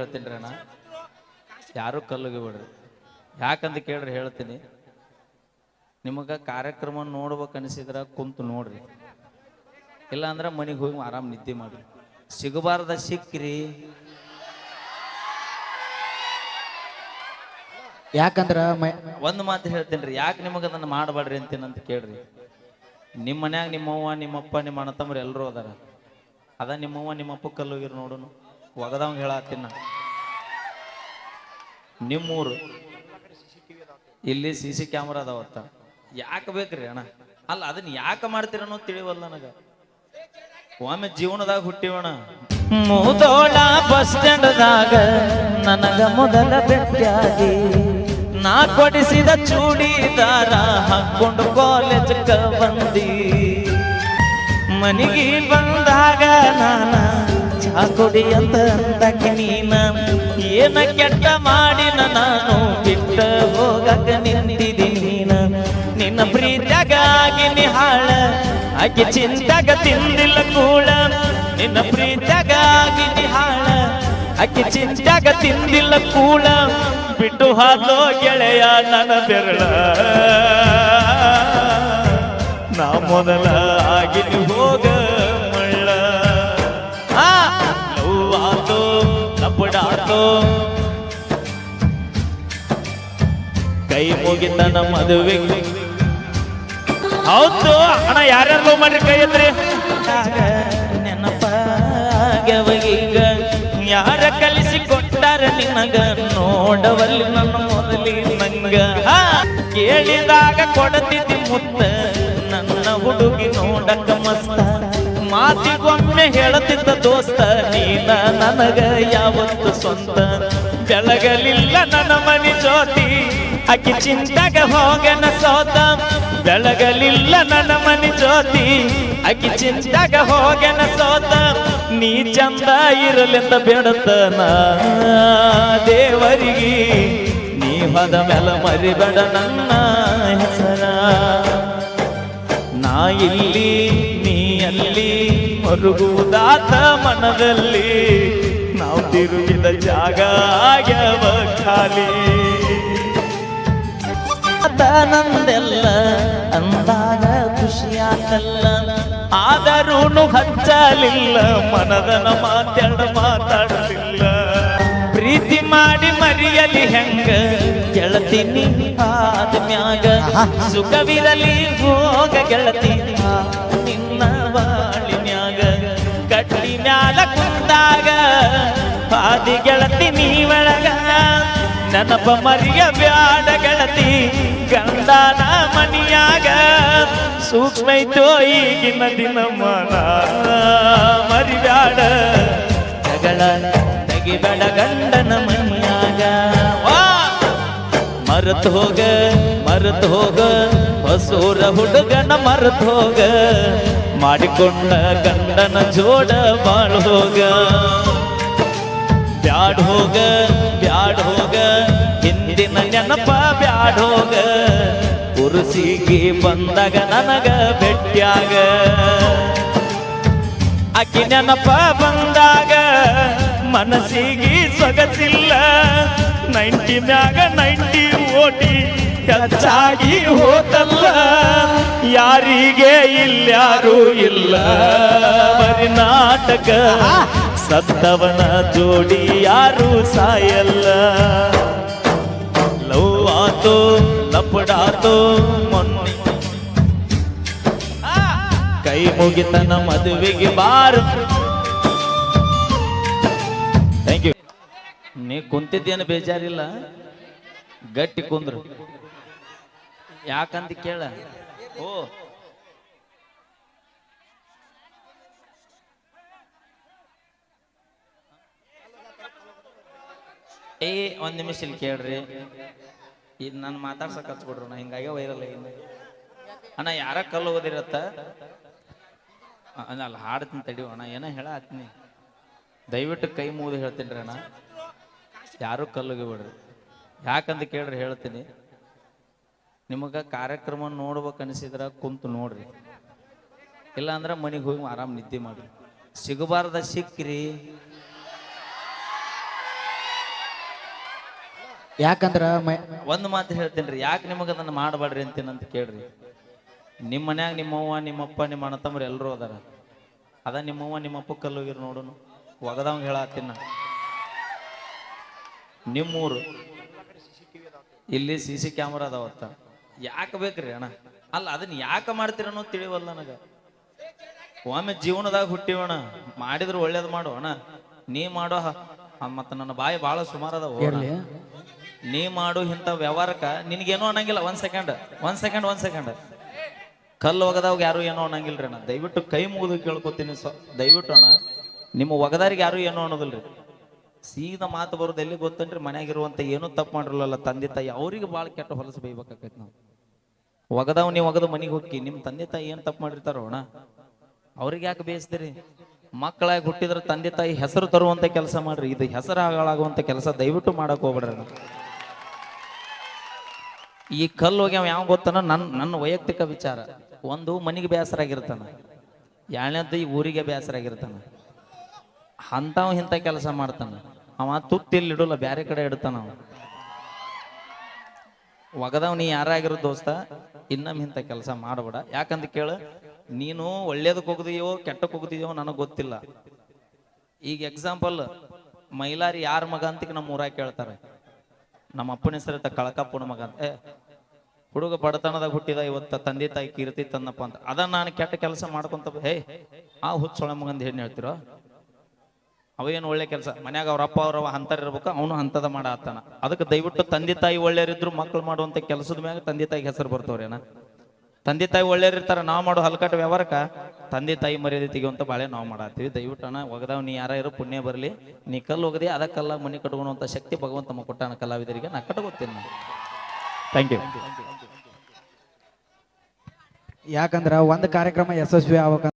ಹೇಳ್ತೀನಿ ಅಣ್ಣ ಯಾರು ಕಲ್ಲುಗೆ ಬಿಡ್ರಿ. ಯಾಕಂತ ಕೇಳ್ರಿ ಹೇಳ್ತೀನಿ. ನಿಮಗೆ ಕಾರ್ಯಕ್ರಮ ನೋಡ್ಬೇಕು ಅನಿಸಿದ್ರ ಕುಂತು ನೋಡ್ರಿ. ಇಲ್ಲಾಂದ್ರೆ ಮನೆಗೆ ಹೋಗಿ ಆರಾಮ್ ನಿದ್ದೆ ಮಾಡ್ರಿ. ಸಿಗಬಾರ್ದ ಸಿಕ್ಕ್ರಿ ಯಾಕಂದ್ರ ಒಂದು ಮಾತು ಹೇಳ್ತೀನಿ ರೀ ಯಾಕೆ ನಿಮಗೆ ಅದನ್ನು ಮಾಡಬೇಡ್ರಿ ಅಂತೀನಂತ ಕೇಳ್ರಿ. ನಿಮ್ಮ ಮನ್ಯಾಗ ನಿಮ್ಮವ್ವ ನಿಮ್ಮಪ್ಪ ನಿಮ್ಮ ಅಣ್ಣ ತಮ್ಮರು ಎಲ್ಲರೂ ಅದಾರ. ಅದ ನಿಮ್ಮವ್ವ ನಿಮ್ಮಪ್ಪ ಕಲ್ಲೋಗಿರ್ ನೋಡುನು. ಒಗದವಂಗ ಹೇಳತ್ತೀನಿ ನಿಮ್ಮೂರು ಇಲ್ಲಿ ಸಿ ಸಿ ಕ್ಯಾಮ್ರಾ ಅದಾವತ್ತ. ಯಾಕೆ ಬೇಕ್ರಿ ಅಣ್ಣ? ಅಲ್ಲ ಅದನ್ನ ಯಾಕೆ ಮಾಡ್ತೀರ ಅನ್ನೋದು ತಿಳಿವಲ್ಲ ನನಗೆ. ಒಮ್ಮೆ ಜೀವನದಾಗ ಹುಟ್ಟಿವಣ ಮುದೋಳ ಬಸ್ ಸ್ಟ್ಯಾಂಡ್ದಾಗ ನನಗ ಮೊದಲ ಭೇಟಿಯಾಗಿ ನಾ ಕೊಡಿಸಿದ ಚೂಡಿದಾರ ಹಾಕೊಂಡು ಕಾಲೇಜ್ ಬಂದಿ. ಮನೆಗೆ ಬಂದಾಗ ನಾನ ಕುಡಿ ಅಂತ ಅಂದಕ್ಕೆ ನೀನ. ಏನ ಕೆಟ್ಟ ಮಾಡಿನ ನಾನು ಬಿಟ್ಟ ಹೋಗಕ ನಿಂತಿದಿ ನೀನ. ನಿನ್ನ ಪ್ರೀತಿಯಾಗಿ ನಿಹಾಳ ಹಾಳ ಆಕೆ ಚಿಂತಾಗ ತಿಂದಿಲ್ಲ ಕೂಡ ನಿನ್ನ ಪ್ರೀತ್ಯಾಗ ನಿಹಾಳ ಹಾಳ ಆಕೆ ಚಿಂತಾಗ ತಿಂದಿಲ್ಲ ಕೂಡ ಬಿಟ್ಟು ಹಾದೋ ಗೆಳೆಯ, ನನ್ನ ಬೆರಳ. ನಾ ಮೊದಲ ಕೈ ನಮ್ಮ ಮದುವೆ. ಹೌದು ಹಣ ಯಾರ್ಯಾರು ಲವ್ ಮಾಡ್ರಿ ಕೈ ಎತ್ರಿ ನೆನಪಾಗವೀಗ ಯಾರ ಕಲಿಸಿ ಕೊಟ್ಟಾರ ನಿನಗ? ನೋಡವಲ್ಲಿ ನನ್ನ ಮೊದಲಿ ನಂಗ. ಕೇಳಿದಾಗ ಕೊಡತಿದ್ದಿ ಮುತ್ತ. ನನ್ನ ಹುಡುಗಿ ನೋಡಕ ಮಸ್ತ. ಮಾತಿಗೊಮ್ಮೆ ಹೇಳುತ್ತಿದ್ದ ದೋಸ್ತ, ನೀನ ನನಗ ಯಾವತ್ತು ಸ್ವಂತ? ಬೆಳಗಲಿಲ್ಲ ನನ್ನ ಮನಿ ಜ್ಯೋತಿ ಅಕ್ಕಿ ಚಿಂತಾಗ ಹೋಗನ ಸೋತ. ಬೆಳಗಲಿಲ್ಲ ನನ್ನ ಮನಿ ಜ್ಯೋತಿ ಅಕ್ಕಿ ಚಿಂತಾಗ ಹೋಗನ ಸೋತ. ನೀ ಚಂದ ಇರಲೆಂದ ಬೇಡತನ ದೇವರಿಗೆ. ನೀ ಹೊದ ಮೇಲೆ ಮರಿಬೇಡ ನನ್ನ ಹೆಸರ. ನಾ ಇಲ್ಲಿ ನೀ ಅಲ್ಲಿ ಮರುಗುವುದಾತ ಮನದಲ್ಲಿ ನಾವು ತಿರುಗಿದ ಜಾಗ ಯಾವ ಖಾಲಿ. ಆತ ನಂದೆಲ್ಲ ಅಂದಾಗ ಖುಷಿಯಾತಲ್ಲ. ಆದರೂ ಹಚ್ಚಲಿಲ್ಲ ಮನದನ ಮಾತಾಡ ಮಾತಾಡಲಿಲ್ಲ. ಪ್ರೀತಿ ಮಾಡಿ ಮರಿಯಲಿ ಹೆಂಗ ಗೆಳತೀನಿ ಆದ್ಮ್ಯಾಗ ಸುಖವಿರಲಿ ಹೋಗ ಗೆಳತಿ, ನಿನ್ನ ಪಾದಿ ಗೆಳತಿ ನೀವಳಗ, ನೆನಪ ಮರಿಯ ಬ್ಯಾಡ ಗೆಳತಿ, ಗಂಡನ ಮನಿಯಾಗ. ಸೂಕ್ಷ್ಮ ಐತೋ ಈಗಿನ ದಿನ ಮನ ಮರಿಬ್ಯಾಡ. ಜಗಳ ತೆಗಿಬೇಡ ಗಂಡನ ಮನಿಯಾಗ! ಮರೆತು ಹೋಗ ಮರೆತು ಹೋಗ, ಹೊಸೂರ ಹುಡುಗನ ಮರೆತು ಹೋಗ. ಮಾಡಿಕೊಂಡ ಗಂಡನ ಜೋಡ ಬಾಳು ಹೋಗ. ಬ್ಯಾಡ್ ಹೋಗ ಬ್ಯಾಡ್ ಹೋಗ, ಹಿಂದಿನ ನೆನಪ ಬ್ಯಾಡ್ ಹೋಗ. ಕುರುಸಿಗೆ ಬಂದಾಗ ನನಗ ಭೇಟ್ಯಾಗ ಅಕ್ಕಿ ನೆನಪ ಬಂದಾಗ ಮನಸ್ಸಿಗೆ ಸೊಗಸಿಲ್ಲ. ನೈಂಟಿ ಮ್ಯಾಗ ನೈಂಟಿ ಓಟಿ ಹೆಚ್ಚಾಗಿ ಹೋತಲ್ಲ. ಯಾರಿಗೆ ಇಲ್ಯಾರು ಇಲ್ಲ. ಬರಿ ನಾಟಕ. ಸತ್ತವನ ಜೋಡಿ ಯಾರು ಸಾಯಲ್ಲ. ಲವ್ ಆತೋ ಲಪಡಾತೋ, ಮೊನ್ನೆ. ಕೈ ಮುಗಿತನ ಮದುವೆಗೆ ಬಾರು. ಥ್ಯಾಂಕ್ ಯು ನೀ ಕುಂತಿದ್ದೇನು ಬೇಜಾರಿಲ್ಲ? ಗಟ್ಟಿ ಕುಂದ್ರು. ಯಾಕಂತ ಕೇಳ. ಓ. ಏ, ಒಂದ್ ನಿಮಿಷ ಇಲ್ಲಿ ಕೇಳ್ರಿ. ಇದು ನಾನು ಮಾತಾಡ್ಸಕ್ ಹಚ್ಕೊಡ್ರು ನಾ ಹಿಂಗಾಗಿ ವೈರಲ್ ಆಗಿನ ಅಣ್ಣ, ಯಾರ ಕಲ್ಲು ಓದಿರತ್ತ? ಅಲ್ಲ ಹಾಡ್ತೀನಿ ತಡಿ ಅಣ್ಣ, ಏನೋ ಹೇಳ ಹತ್ನಿ ದಯವಿಟ್ಟು ಕೈ ಮುಗಿದು ಹೇಳ್ತೀನಿ ರೀ ಅಣ್ಣ. ಯಾರು ಕಲ್ಲುಗೆ ಬಿಡ್ರಿ. ಯಾಕಂತ ಕೇಳ್ರಿ, ಹೇಳ್ತೀನಿ. ನಿಮಗೆ ಕಾರ್ಯಕ್ರಮ ನೋಡ್ಬೇಕು ಅನಿಸಿದ್ರ ಕುಂತು ನೋಡ್ರಿ. ಇಲ್ಲಾಂದ್ರೆ ಮನೆಗೆ ಹೋಗಿ ಆರಾಮ್ ನಿದ್ದೆ ಮಾಡ್ರಿ. ಸಿಗಬಾರ್ದ ಸಿಕ್ಕ್ರಿ ಯಾಕಂದ್ರ ಮೈ ಒಂದು ಮಾತು ಹೇಳ್ತೀನಿ ರೀ ಯಾಕೆ ನಿಮಗೆ ಅದನ್ನು ಮಾಡಬೇಡ್ರಿ ಅಂತ ಕೇಳ್ರಿ. ನಿಮ್ಮ ಮನ್ಯಾಗ ನಿಮ್ಮವ್ವ ನಿಮ್ಮಪ್ಪ ನಿಮ್ಮ ಅಣ್ಣ ತಮ್ಮರು ಎಲ್ಲರೂ ಅದಾರ. ಅದ ನಿಮ್ಮವ್ವ ನಿಮ್ಮಪ್ಪ ಕಲ್ಲು ಹೋಗಿರ್ ನೋಡುನು. ಒಗದವಂಗ ಹೇಳತ್ತಿನ ನಿಮ್ಮೂರು. ಇಲ್ಲಿ ಸಿ ಸಿ ಕ್ಯಾಮ್ರಾ ಅದಾವತ್ತ ಯಾಕೆ ಬೇಕ್ರಿ ಅಣ್ಣ? ಅಲ್ಲ ಅದನ್ನ ಯಾಕೆ ಮಾಡ್ತೀರ ಅನ್ನೋದು ತಿಳಿವಲ್ಲ ನನಗೆ. ಒಮ್ಮೆ ಜೀವನದಾಗ ಹುಟ್ಟಿವಣ ಮಾಡಿದ್ರು ಒಳ್ಳೇದು ಮಾಡು ಅಣ್ಣ. ನೀ ಮಾಡೋ ಮತ್ತು ನನ್ನ ಬಾಯಿ ಬಹಳ ಸುಮಾರು ಅದಾವ ಇರ್ಲಿ. ನೀ ಮಾಡು ಇಂಥ ವ್ಯವಹಾರಕ್ಕ ನಿನ್ಗೇನು ಅನ್ನಂಗಿಲ್ಲ. ಒಂದು ಸೆಕೆಂಡ್ ಒಂದು ಸೆಕೆಂಡ್ ಒಂದು ಸೆಕೆಂಡ್ ಕಲ್ಲು ಒಗದವಾಗ ಯಾರು ಏನೋ ಅನ್ನಂಗಿಲ್ರಿ ಅಣ್ಣ. ದಯವಿಟ್ಟು ಕೈ ಮುಗಿದು ಕೇಳ್ಕೊತೀನಿ ಸ, ದಯವಿಟ್ಟು ಅಣ್ಣ. ನಿಮ್ಮ ಒಗದಾರಿಗೆ ಯಾರು ಏನೋ ಅನ್ನೋದಿಲ್ರಿ. ಸೀದಾ ಮಾತು ಬರೋದು ಎಲ್ಲಿ ಗೊತ್ತೇನ್ರಿ? ಮನೆಯಾಗಿರುವಂಥ ಏನೂ ತಪ್ಪು ಮಾಡಿರಲ್ಲ ತಂದೆ ತಾಯಿ. ಅವ್ರಿಗೆ ಭಾಳ ಕೆಟ್ಟ ಹೊಲಸು ಬೈಬೇಕಾಕೈತಿ ನಾವು. ಒಗದಾವ್ ನೀವು ಒಗದು ಮನೆಗೆ ಹೋಗಿ ನಿಮ್ಮ ತಂದೆ ತಾಯಿ ಏನು ತಪ್ಪು ಮಾಡಿರ್ತಾರೋ ಅಣ್ಣ? ಅವ್ರಿಗೆ ಯಾಕೆ ಬೇಯಿಸ್ತೀರಿ? ಮಕ್ಕಳಾಗಿ ಹುಟ್ಟಿದ್ರೆ ತಂದೆ ತಾಯಿ ಹೆಸರು ತರುವಂತ ಕೆಲಸ ಮಾಡ್ರಿ. ಇದು ಹೆಸರು ಹಾಳಾಗುವಂತ ಕೆಲಸ. ದಯವಿಟ್ಟು ಮಾಡಕ್ ಹೋಗ್ಬೇಡ್ರಿ. ಈ ಕಲ್ಲು ಹೋಗ್ಯಾವ ಯಾವ ಗೊತ್ತನ? ನನ್ನ ನನ್ನ ವೈಯಕ್ತಿಕ ವಿಚಾರ. ಒಂದು ಮನೆಗೆ ಬೇಸರ ಆಗಿರ್ತಾನ ಈ ಊರಿಗೆ ಬೇಸರ ಆಗಿರ್ತಾನ ಅಂಥವ್ ಇಂಥ ಕೆಲಸ ಮಾಡ್ತಾನ. ಅವ ತುತ್ತಿಲ್ಲಿ ಇಡೋಲ್ಲ, ಬ್ಯಾರೆ ಕಡೆ ಇಡ್ತಾನ ಅವ. ಒಗದವ್ ನೀ ಯಾರಾಗಿರೋ ದೋಸ್ತ, ಇನ್ನೊಮ್ಮೆ ಇಂಥ ಕೆಲಸ ಮಾಡಬೇಡ. ಯಾಕಂತ ಕೇಳು, ನೀನು ಒಳ್ಳೇದಕ್ಕೆ ಹೋಗದಿಯೋ ಕೆಟ್ಟಕ್ಕೆ ಹೋಗದಿಯೋ ನನಗೆ ಗೊತ್ತಿಲ್ಲ. ಈಗ ಎಕ್ಸಾಂಪಲ್ ಮೈಲಾರಿ ಯಾರ ಮಗ ಅಂತ ನಮ್ಮ ಊರಾಗ ಕೇಳ್ತಾರೆ. ನಮ್ಮ ಅಪ್ಪನ ಹೆಸರು ಕಳಕಪ್ಪನ ಮಗ ಅಂತ. ಹುಡುಗ ಬಡತನದಾಗ ಹುಟ್ಟಿದ ಇವತ್ತ ತಂದೆ ತಾಯಿ ಕೀರ್ತಿ ತಂದಪ್ಪ ಅಂತ. ಅದನ್ನ ನಾನು ಕೆಟ್ಟ ಕೆಲಸ ಮಾಡ್ಕೊಂತ ಹೇ, ಆ ಹುಚ್ಚ ಸೊಳೆ ಮಗಂದ ಏನು ಹೇಳ್ತಿರೋ? ಅವೇನು ಒಳ್ಳೆ ಕೆಲಸ? ಮನ್ಯಾಗ ಅವ್ರ ಅಪ್ಪ ಅವ್ರವ ಅಂತರ್ ಇರ್ಬೇಕು, ಅವನು ಹಂತದ ಮಾಡತ್ತಾನ ಅದಕ್ಕೆ ದಯವಿಟ್ಟು ತಂದೆ ತಾಯಿ ಒಳ್ಳೆಯರಿದ್ರು ಮಕ್ಕಳು ಮಾಡುವಂತ ಕೆಲಸದ ಮ್ಯಾಗ ತಂದೆ ತಾಯಿಗೆ ಹೆಸರು ಬರ್ತವ್ರೇನ? ತಂದೆ ತಾಯಿ ಒಳ್ಳೆಯರಿರ್ತಾರ ನಾವು ಮಾಡೋ ಹಲ್ಕಟ್ ವ್ಯವಹಾರಕ್ಕ ತಂದೆ ತಾಯಿ ಮರ್ಯಾದೆ ತೆಗಿಯುವಂತ ಬಾಳೆ ನಾವು ಮಾಡತ್ತೀವಿ. ದಯವಿಟ್ಟು ಅಣ್ಣ ಒಗದಾವ್ ನೀ ಯಾರ ಇರೋ ಪುಣ್ಯ ಬರಲಿ. ನೀ ಕಲ್ಲು ಹೋಗದೆ ಅದಕ್ಕಲ್ಲ ಮನೆ ಕಟ್ಕೊಳುವಂಥ ಶಕ್ತಿ ಭಗವಂತ ಮ ಕೊಟ್ಟಾನ ಕಲಾವಿದರಿಗೆ. ನಾ ಕಟ್ಕೋತೀನಿ ನಾನು. ಥ್ಯಾಂಕ್ ಯು ಯಾಕಂದ್ರ ಒಂದು ಕಾರ್ಯಕ್ರಮ ಯಶಸ್ವಿ ಆಗ್ಬೇಕಂದ್ರ